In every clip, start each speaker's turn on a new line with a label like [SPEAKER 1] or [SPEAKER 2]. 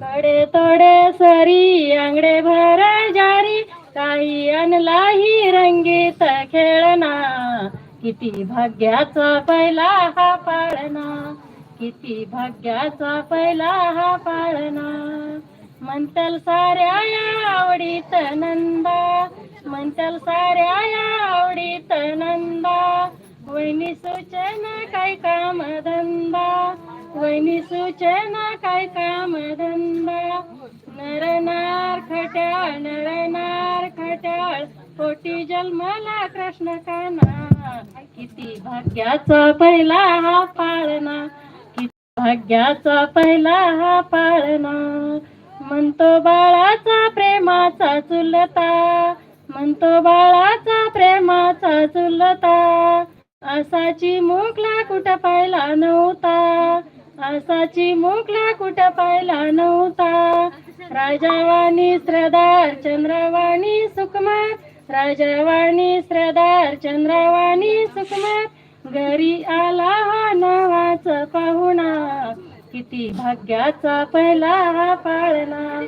[SPEAKER 1] कडे तोडे सरी आंगडे भर जारी. काही आणलाही रंगीत खेळना किती भाग्याचा पहिला हा पाळणा. किती भाग्याचा पहिला हा पाळणा. म्हणतल साऱ्या या आवडीत नंदा. म्हणतल साऱ्या या आवडीत नंदा. वहिनी सूचना काय काम धंदा. वैनी सूचना काय काम धंदा नरनार खट्याळ नरनार खट्याळ. पोटी जन्मला कृष्ण काना. किती भाग्याचा पहिला हा पाळणा. किती भाग्याचा पहिला हा पाळणा. म्हणतो बाळाचा प्रेमाचा चुलता. म्हणतो बाळाचा प्रेमाचा चुलता. असाची मुकला कुठं पाहिला नव्हता. असाची मुकला कुठं पाहिला नव्हता. राजावाणी श्रदार चंद्रवाणी सुकमा राजावाणी श्रदार चंद्रवाणी सुकमा घरी आला हा नवाच पाहुणा. किती भाग्याचा पहिला हा पाळणा.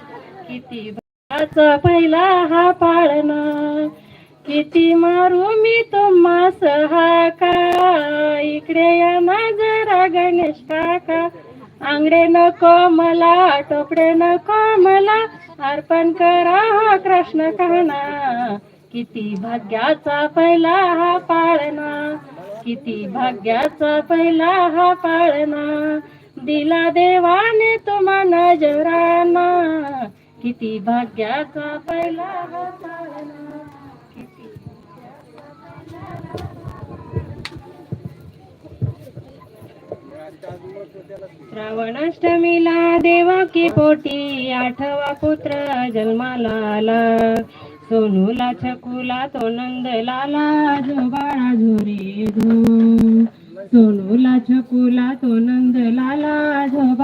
[SPEAKER 1] किती भाग्याचा पहिला हा पाळणा. किती मारू मी तुम्हाला सहा का इकडे या ना जरा गणेश काका. आंगडे नको मला टोपडे नको मला. अर्पण करा हा कृष्ण कहना किती भाग्याचा पहिला हा पाळणा. किती भाग्याचा पहिला हा पाळणा. दिला देवाने तुम्हा नजराना. किती भाग्याचा पहिला हा पाळणा किती श्रावणाष्टमीला देवाकी पोटी आठवा पुत्र जन्माला आला. सोनूला छकुला तो नंद लाला जो झोरे सोनूला छकुला तो नंद लाला झो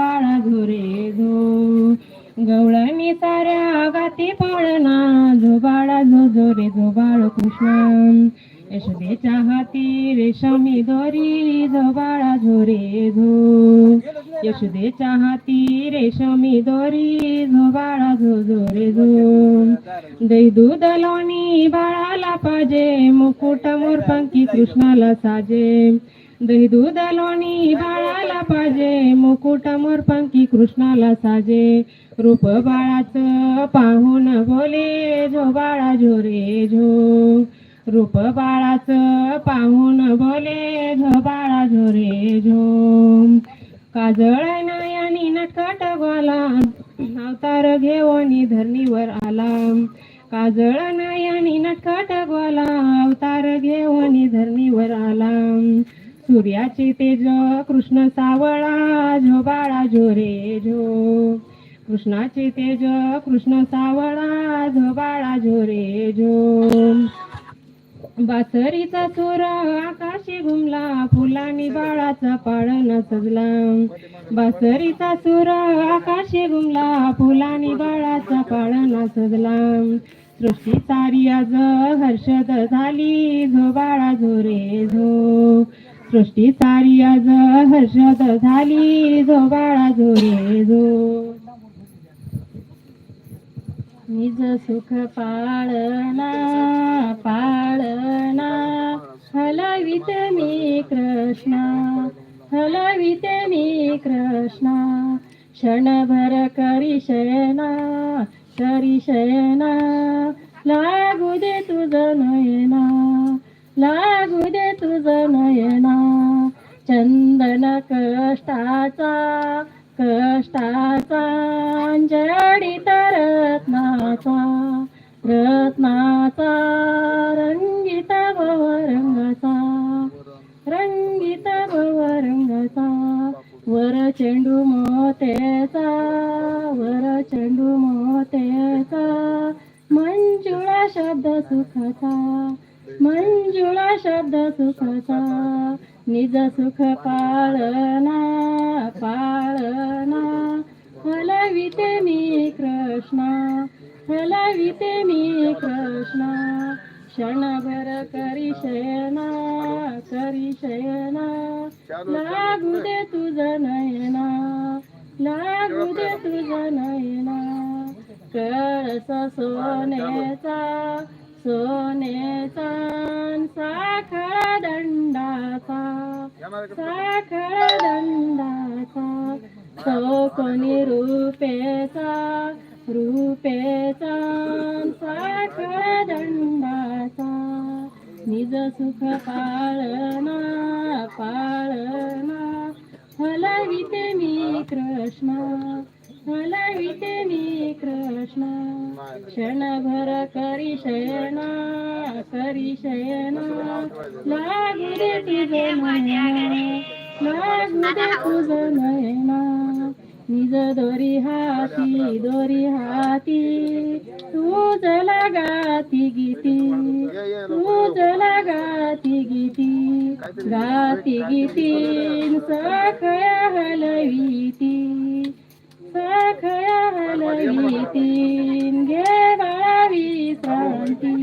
[SPEAKER 1] साजे मुकुट मोरपंकी कृष्णाला साजे. दही दूध लोणी बाळाला पाजे मुकुट मोरपंकी कृष्णाला साजे. रूप बाळाचं पाहून बोले झो बाळा झो रे झो रूप बाळाचं पाहून बोले झो बाळा झो रे झो काजळ नयनी नटकट गोला अवतार घेऊन धरणीवर आला. काजळ नयानी नटखट गोला अवतार घेऊन धरणीवर आला सूर्याचे तेज कृष्ण सावळा जो बाळा जो रे जो. कृष्णाचे तेज कृष्ण सावळा जो बाळा जो रे जो. बासरीचा चोर आकाशी घुमला फुलानी बाळाचा पाळणा सजला. बासरीचा चोर आकाशी घुमला फुलानी बाळाचा पाळणा सजला. सृष्टी सारी आज हर्षद झाली झो बाळा झो रे झो. सृष्टी सारी आज हर्षद झाली झो बाळा झो रे झो. निज सुख पाळना पाळना हलवित मी कृष्णा हलवित मी कृष्णा. क्षणभर करी शयना शयना लागू दे तुझं नयना लागू दे तुझं नयना चंदन कष्टाचा सुखाचा मंजुळा शब्द सुखाचा निज सुख पाळना पाळना हलविते मी कृष्णा हलविते मी कृष्णा. क्षणभर करी शयना करी शयना लागू दे तुझ नयना लागू दे तुझ नयना.
[SPEAKER 2] कळस सोनेचा सोनेचा न साखळ दंडाचा साखळ दंडाचा कोणी रूपेचा रूपेचा साखळ दंडाचा निज सुख पाळना पाळना हलविते मी कृष्ण. हलविते मी कृष्ण. क्षणभर करी शयना करी शयना. लागू दे तुझे लागू दे तुझ नयना निज दोरी हाती दोरी हाती. तूच लगाती गीती तूच लगाती गीती गाती. गीती सखया हलवी. तीन घे बाळा विश्रांती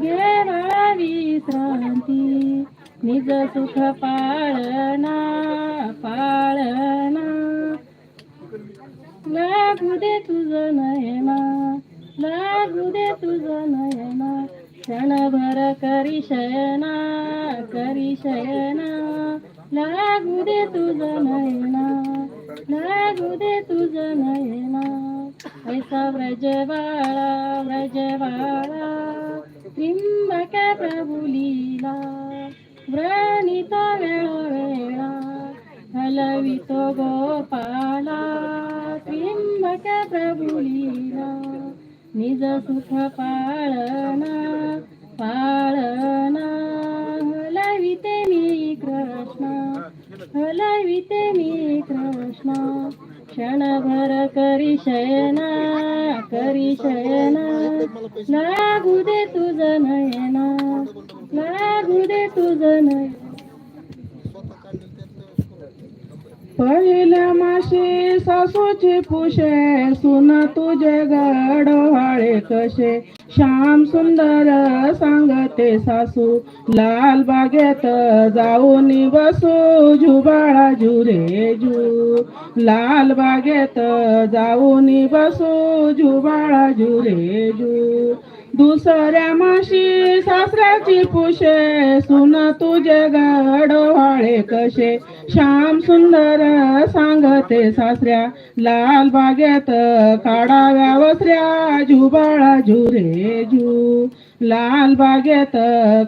[SPEAKER 2] घे बाळा विश्रांती निज सुख पाळना पाळना लागू दे तुझ नयना लागू दे तुझ नयना क्षणभर करी शयना करी शयना. लागू दे तुझ नयना लागू दे तुझ नयना. ऐसा व्रजवाळा व्रजवाळा त्रिंबक प्रभू लीला व्रणित वेळोवेळा हलवितो गोपाला त्रिंबक प्रभु लीला निज सुख पाळना पाळना हलविते मी कृष्ण हलविते मी कृष्ण क्षणभर करी शयना करी शयना. लागू दे तुझ नयना लागू दे तुझ नयना. पहिल्या माशी सासूची पुशे सुन तुझे गडवाळे कसे श्याम सुंदर सांगते सासू लाल बागेत जाऊन बसू जुबाळा जुरे जू. लाल बागेत जाऊन बसू जुबाळा जुरे जू. दुसऱ्या माशी सासऱ्याची पुशे सुन तुझे गडवाळे कसे श्याम सुंदर सांगते सासऱ्या लाल बागेत काढाव्या वसऱ्या जुबाळा जुरे जू. लाल बागेत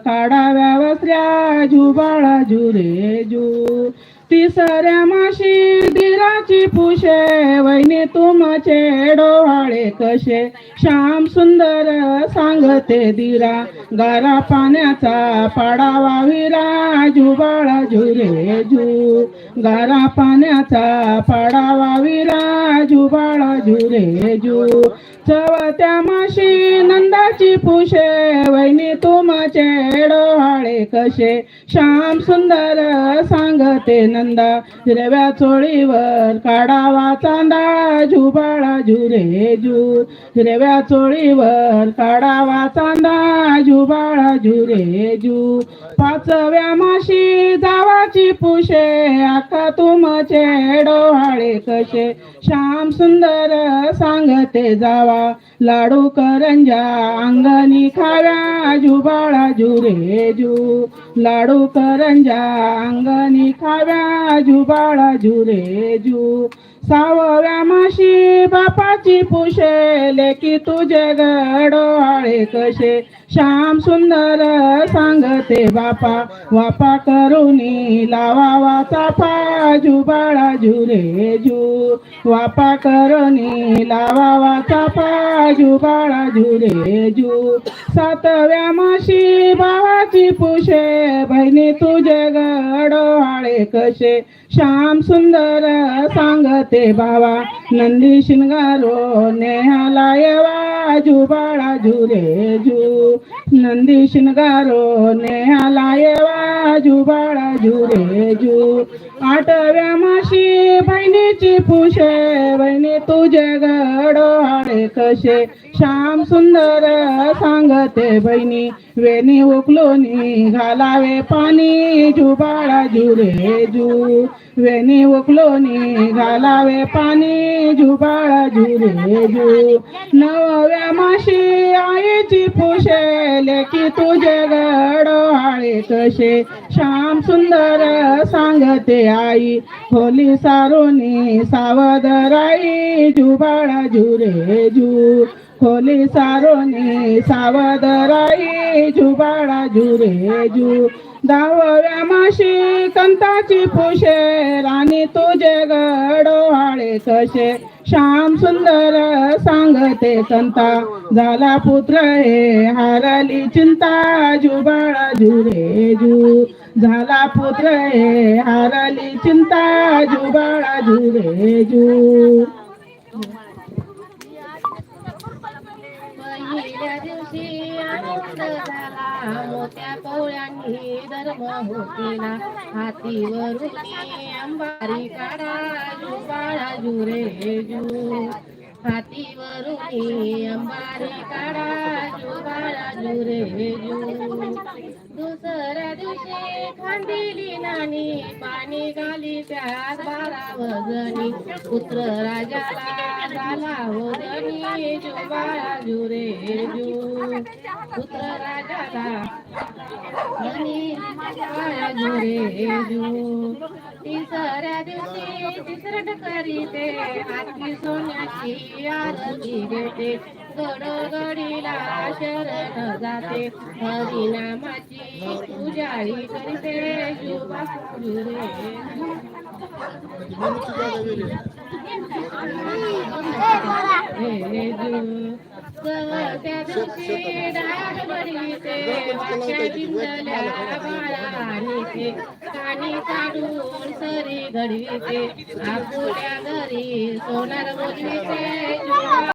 [SPEAKER 2] काढाव्या वसऱ्या जुबाळा जुरे जू. तिसऱ्या माशी दिराची पुशे वैनी तुमचे डोहाळे कसे? श्याम सुंदर सांगते दिरा गारा पाण्याचा पाडावा विरा जुबाळा झुरे जू गारा पाण्याचा पाडावा विरा जुबाळा झुरे जू चवत्या माशी नंदाची पुशे वैनी तुमचे डोहाळे कसे? श्याम सुंदर सांगते नंदा हिरव्या चोळीवर काढावा चांदा झुबाळा झुरे जू हिरव्या चोळीवर काढावा चांदा झुबाळा झुरे जू पाचव्या माशी जावाची पुशे आका तुमचे डोहाळे कसे श्याम सुंदर सांगते जावा लाडू करंजा अंगणी खाव्या जुबाळा जुरे जू लाडू करंजा अंगणी खाव्या जुबाळा जुरे जू सावव्या माशी बापाची पुशे लेकी तुझे गडोहाळे कसे श्याम सुंदर सांगते बापा वापा करुनी लावा वाचा पा जुबाळा जुरे जू. वापा करुनी लावा वाचा पा जुबाळा जुरे जू. सातव्या माशी भावाची पुशे बहिणी तुझे गडोहाळे कसे. श्याम सुंदर सांगते बाबा नंदी शिंगारो नेहाला येवा जुबाळा जुरे नंदी शिंगारो नेहाला बाळा जुबाळा जुरे आठव्या माशी बहिणीची पुशे बहिणी तुझे गडोहाळे कसे श्याम सुंदर सांगते बहिणी वेणी उकलोनी घालावे पाणी. जुबाळा जुरे जू वेणी उकलोनी घालावे पाणी. जुबाळा जुरे जू नवव्या माशी आईची फुशेले की तुझे गडोहाळे कसे श्याम सुंदर सांगते आई होली सारोनी सावध राई जुबाळा जुरे जू खोली सारोनी सावध राई जुबाळा जुरे जू दहाव्या माशी कंताची फुशे राणी तुझे गडोहाळे कसे श्याम सुंदर सांगते संता झाला पुत्र हे हारली चिंता जुबाळा जुरे जू. झाला पुत्र हे हारली चिंता जुबाळा जुरे जू.
[SPEAKER 3] दिवशी आनंद झाला मोठ्या पोळ्यांनी धर्म होतीला. हातीवरून अंबारी काढा जुबाळा जुरे जू हातीवरून अंबारी काढा जुबाळा जुरे जू दुसऱ्या दिवशी खांदिली नानी पाणी गाली त्यात बारा वजनी पुत्र राजाला झाला हो वजनी जुबाळा जुरे जू पुत्र राजाला वजनी जुबाळा जुरे जू तिसऱ्या दिवशी तिसरट करीते हाती सोन्याची आरती घेते गडगडीला शरण जाते. हरिनामाची पूजाही करते जुबा जुरे हे जू घरी सोनार बोलविते